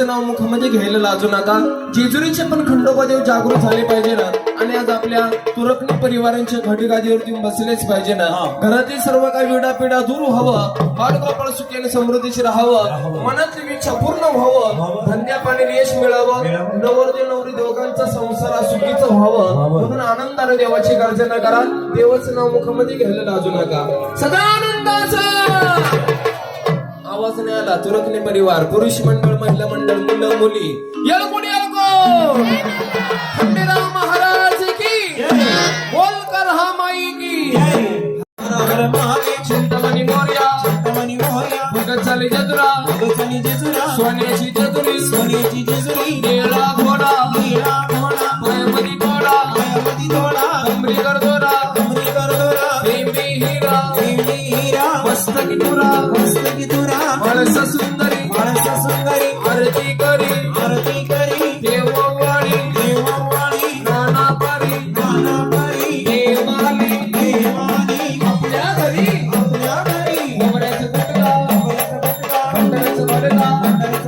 नाव मुखामध्ये घ्यायला लाजू नका. जेजुरीचे पण खंडोबादेव जागृत झाले पाहिजे ना? आणि आज आपल्या तुरकणी परिवारांच्या घटीगादीवरती बसलेच पाहिजे ना? घरातील सर्व काही विडा पिडा दूर व्हावं. बाळगोपाळ सुखी समृद्धीशी राहावं. मनातली इच्छा पूर्ण व्हावं. धंद्या पाणी यश मिळावं. नवरदेव नवरी दोघांचा संसार सुखीचं व्हावं. म्हणून आनंदाने देवाची गर्जना करा. देवाचं नाव मुखामध्ये घ्यायला लाजू नका. सदा आनंदाचा आला. तुरकने परिवार पुरुष मंडळ महिला मंडळ मुलं मुली. यल कोणी अलको खंडेराव महाराज की? बोलकर हा माई की? चिंतामणी मोर्या. चिंतामणी मोरया भगत झाले जदुरा गजानी जेजुरा. सोन्याची जदुरी सोन्याची जेजुरी निळा घोडा. निळा घोडा. पायामध्ये घोडा पायामध्ये दोडा कमरी करदोरा कमरी करदोरा बेंबी हिरा. देवी हिरा. मस्तकी तुरा மனச சுந்தரி மனச சுந்தரி அரதி கரி அரதி கரி. தேவவாணி தேவவாணி நானா பரி நானா பரி. தேவாலி தேவாலி அப்புயா கரி அப்புயா கரி நவரச பட்டலா நவரச பட்டலா பட்டரச பட்டலா பட்டரச